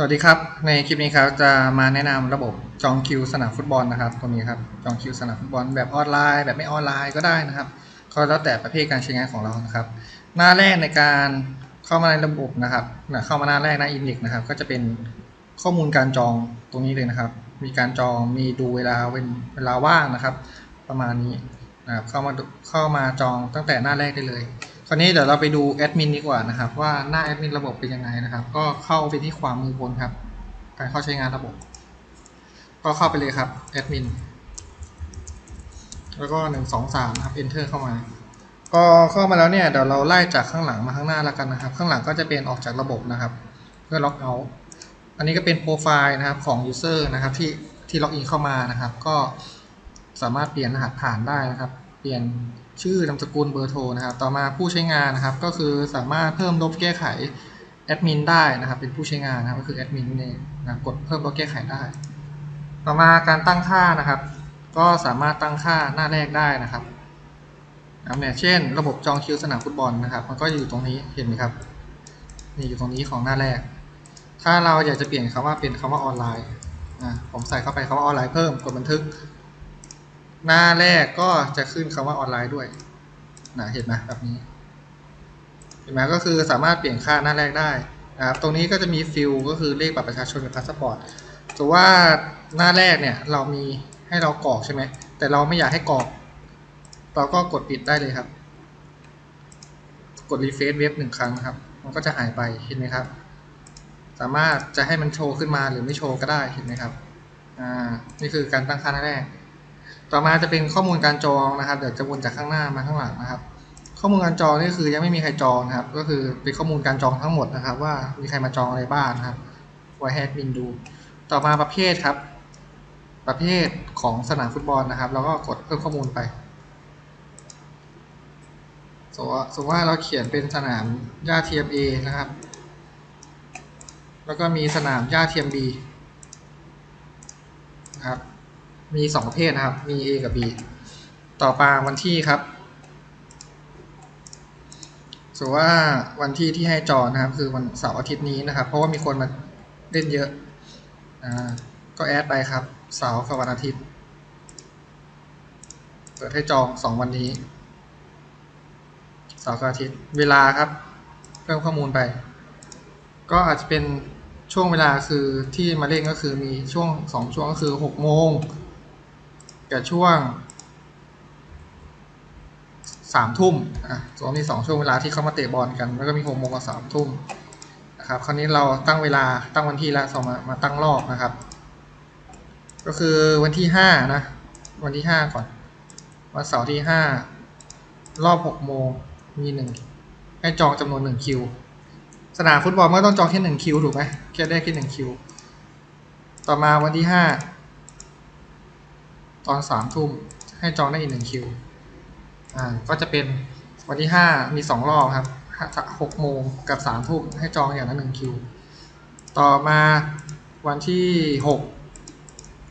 สวัสดีครับ ในคลิปนี้ครับจะมาแนะนำระบบจองคิวสนามฟุตบอลนะครับตรงนี้ครับจองคิวสนามฟุตบอลแบบออนไลน์ แบบไม่ออนไลน์ก็ได้นะครับ ก็แล้วแต่ประเภทการใช้งานของเรานะครับ หน้าแรกในการเข้ามาในระบบนะครับเข้ามาหน้าแรกหน้าอินเด็กนะครับ ก็จะเป็นข้อมูลการจองตรงนี้เลยนะครับ มีการจองมีดูเวลาเว้นเวลาว่างนะครับ ประมาณนี้นะครับเข้ามาเข้ามาจองตั้งแต่หน้าแรกได้เลย คราวนี้เดี๋ยวเราไปดูแอดมินดีกว่านะครับ ว่าหน้าแอดมินระบบเป็นยังไงนะครับ ก็เข้าไปที่ขวามือบนครับ การเข้าใช้งานระบบ ก็เข้าไปเลยครับแอดมินแล้วก็หนึ่งสองสามครับ enter เข้ามา ก็เข้ามาแล้วเนี่ยเดี๋ยวเราไล่จากข้างหลังมาข้างหน้าแล้วกันนะครับ ข้างหลังก็จะเป็นออกจากระบบนะครับ เพื่อล็อกเอาท์อันนี้ก็เป็นโปรไฟล์นะครับของ user นะครับที่ที่ล็อกอินเข้ามานะครับ ก็สามารถเปลี่ยนรหัสผ่านได้นะครับ เปลี่ยนชื่อนามสกุลเบอร์โทรนะครับ ต่อมาผู้ใช้งานนะครับ ก็คือสามารถเพิ่มลบแก้ไขแอดมินได้นะครับ เป็นผู้ใช้งานนะครับก็คือแอดมินเองนะกดเพิ่มลบแก้ไขได้ ต่อมาการตั้งค่านะครับ ก็สามารถตั้งค่าหน้าแรกได้นะครับนะเนี่ยเช่น ระบบจองคิวสนามฟุตบอลนะครับ มันก็อยู่ตรงนี้เห็นไหมครับ นี่อยู่ตรงนี้ของหน้าแรก ถ้าเราอยากจะเปลี่ยนคำว่าเป็นคำว่าออนไลน์นะผมใส่เข้าไปคำว่าออนไลน์เพิ่มกดบันทึก หน้าแรกก็จะขึ้นคำว่าออนไลน์ด้วยนะเห็นไหมแบบนี้ เห็นไหมก็คือสามารถเปลี่ยนค่าหน้าแรกได้นะครับตรงนี้ก็จะมีฟิลก็คือเลขบัตรประชาชนกับพาสปอร์ตถือว่าหน้าแรกเนี่ยเรามีให้เรากรอกใช่ไหมแต่เราไม่อยากให้กรอก เราก็กดปิดได้เลยครับ กดรีเฟซเว็บหนึ่งครั้งครับ มันก็จะหายไปเห็นไหมครับ สามารถจะให้มันโชว์ขึ้นมาหรือไม่โชว์ก็ได้เห็นไหมครับอ่านี่คือการตั้งค่าหน้าแรก ต่อมาจะเป็นข้อมูลการจองนะครับ เดี๋ยวจะวนจากข้างหน้ามาข้างหลังนะครับ ข้อมูลการจองนี่คือยังไม่มีใครจองนะครับ ก็คือเป็นข้อมูลการจองทั้งหมดนะครับ ว่ามีใครมาจองอะไรบ้างครับ ไว้ให้แอดมินดู ต่อมาประเภทครับ ประเภทของสนามฟุตบอลนะครับเราก็กดเพิ่มข้อมูลไปสมมติว่าเราเขียนเป็นสนามหญ้า TMA นะครับ แล้วก็มีสนามหญ้า TMB นะครับ มีสองประเภทนะครับ มี A กับ B ต่อมาวันที่ครับสมมติว่าวันที่ที่ให้จองนะครับ คือวันเสาร์อาทิตย์นี้นะครับ เพราะว่ามีคนมาเล่นเยอะอ่าก็แอดไปครับ เสาร์กับวันอาทิตย์ เปิดให้จองสองวันนี้ เสาร์กับอาทิตย์ เวลาครับ เพิ่มข้อมูลไป ก็อาจจะเป็นช่วงเวลาคือที่มาเล่นก็คือมีช่วงสองช่วงก็คือหกโมง กับช่วงสามทุ่มอะสองมีสองช่วงเวลาที่เขามาเตะบอลกัน แล้วก็มีหกโมงกับสามทุ่มนะครับ คราวนี้เราตั้งเวลาตั้งวันที่แล้วสองมามาตั้งรอบนะครับ ก็คือวันที่ห้านะ วันที่ห้าก่อน วันเสาร์ที่ห้ารอบหกโมงมีหนึ่งให้จองจำนวนหนึ่งคิว สนามฟุตบอลก็ต้องจองแค่หนึ่งคิวถูกไหมแค่ได้แค่หนึ่งคิว ต่อมาวันที่ห้า ตอนสามทุ่มให้จองได้อีกหนึ่งคิว อ่า ก็จะเป็นวันที่ห้ามีสองรอบครับหกโมงกับสามทุ่มให้จองอย่างละหนึ่งคิว ต่อมาวันที่หก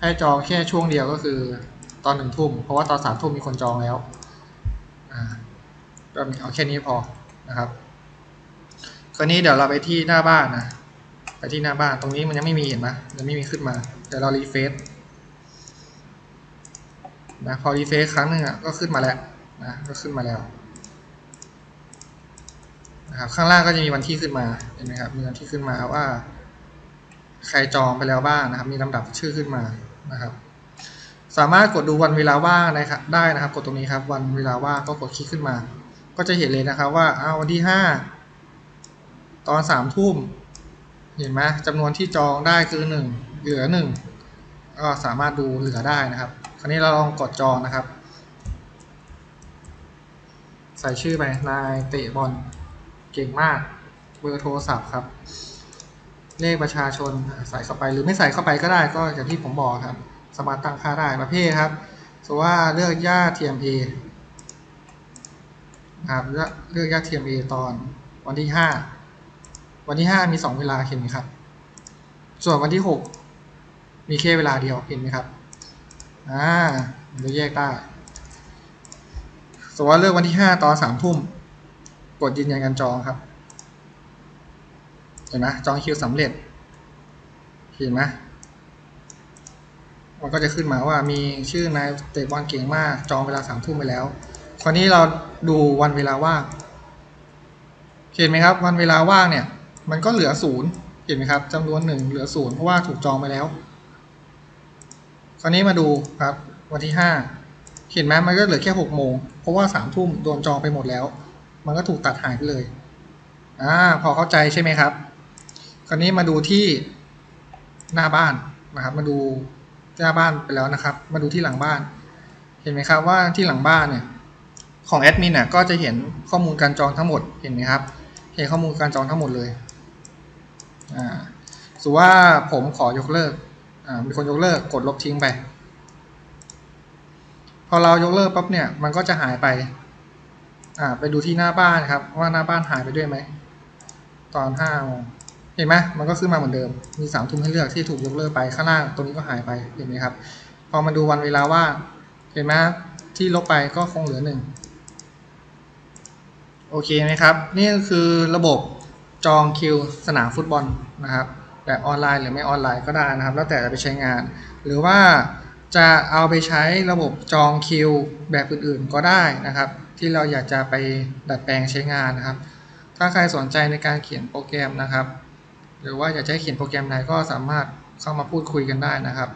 ให้จองแค่ช่วงเดียวก็คือตอนหนึ่งทุ่ม เพราะว่าตอนสามทุ่มมีคนจองแล้ว อ่าก็มีเอาแค่นี้พอนะครับคราวนี้เดี๋ยวเราไปที่หน้าบ้านนะ ไปที่หน้าบ้านตรงนี้มันยังไม่มีเห็นไหมยังไม่มีขึ้นมา เดี๋ยวเรารีเฟซ นะพอรีเฟซครั้งหนึ่งอะก็ขึ้นมาแล้วนะก็ขึ้นมาแล้วนะครับข้างล่างก็จะมีวันที่ขึ้นมาเห็นไหมครับมีวันที่ขึ้นมาว่า ใครจองไปแล้วบ้างนะครับ มีลำดับชื่อขึ้นมานะครับ สามารถกดดูวันเวลาว่างนะครับได้นะครับ กดตรงนี้ครับ วันเวลาว่างก็กดคลิกขึ้นมา ก็จะเห็นเลยนะครับว่าอ้าววันที่ห้าตอนสามทุ่มเห็นไหมจำนวนที่จองได้คือหนึ่งเหลือหนึ่งก็สามารถดูเหลือได้นะครับาวนี้เราลองกดจองนะครับ ใส่ชื่อไปนายเตะบอลเก่งมากเบอร์โทรศัพท์ครับ เลขประชาชนใส่เข้าไปหรือไม่ใส่เข้าไปก็ได้ก็อย่างที่ผมบอกครับ สามารถตั้งค่าได้ประเภทครับสมมติว่าเลือกย่า TMA ครับเลือกย่า TMA ตอนวันที่ห้าวันที่ห้ามีสองเวลาเห็นไหมครับ ส่วนวันที่หกมีแค่เวลาเดียวเห็นไหมครับ อ่าเราแยกได้สมมติว่าเลือกวันที่ห้าตอนสามทุ่ม กดยืนยันการจองครับ เห็นไหมจองคิวสำเร็จ เห็นไหมมันก็จะขึ้นมาว่ามีชื่อนายเตะบอลเก่งมากจองเวลาสามทุ่มไปแล้ว คราวนี้เราดูวันเวลาว่าง เห็นไหมครับ วันเวลาว่างเนี่ย มันก็เหลือศูนย์เห็นไหมครับจำนวนหนึ่งเหลือศูนย์เพราะว่าถูกจองไปแล้ว คราวนี้มาดูครับวันที่ห้าเห็นไหมมันก็เหลือแค่หกโมงเพราะว่าสามทุ่มโดนจองไปหมดแล้ว มันก็ถูกตัดหายไปเลยอ่าพอเข้าใจใช่ไหมครับ คราวนี้มาดูที่หน้าบ้านนะครับ มาดูหน้าบ้านไปแล้วนะครับ มาดูที่หลังบ้าน เห็นไหมครับว่าที่หลังบ้านเนี่ยของแอดมินน่ะก็จะเห็นข้อมูลการจองทั้งหมดเห็นไหมครับ เห็นข้อมูลการจองทั้งหมดเลยอ่าสมมุว่าผมขอยกเลิก มีคนยกเลิกกดลบทิ้งไป พอเรายกเลิกปั๊บเนี่ยมันก็จะหายไปอ่าไปดูที่หน้าบ้านครับ ว่าหน้าบ้านหายไปด้วยไหมตอนห้าโมงเห็นไหมมันก็ขึ้นมาเหมือนเดิม มีสามทุ่มให้เลือกที่ถูกยกเลิกไปข้างล่างตรงนี้ก็หายไปเห็นไหมครับ พอมาดูวันเวลาว่า เห็นไหมที่ลบไปก็คงเหลือหนึ่งโอเคไหมครับ นี่ก็คือระบบจองคิวสนามฟุตบอลนะครับ แบบออนไลน์หรือไม่ออนไลน์ก็ได้นะครับ แล้วแต่จะไปใช้งาน หรือว่าจะเอาไปใช้ระบบจองคิวแบบอื่นๆก็ได้นะครับ ที่เราอยากจะไปดัดแปลงใช้งานนะครับ ถ้าใครสนใจในการเขียนโปรแกรมนะครับ หรือว่าอยากจะเขียนโปรแกรมไหนก็สามารถเข้ามาพูดคุยกันได้นะครับ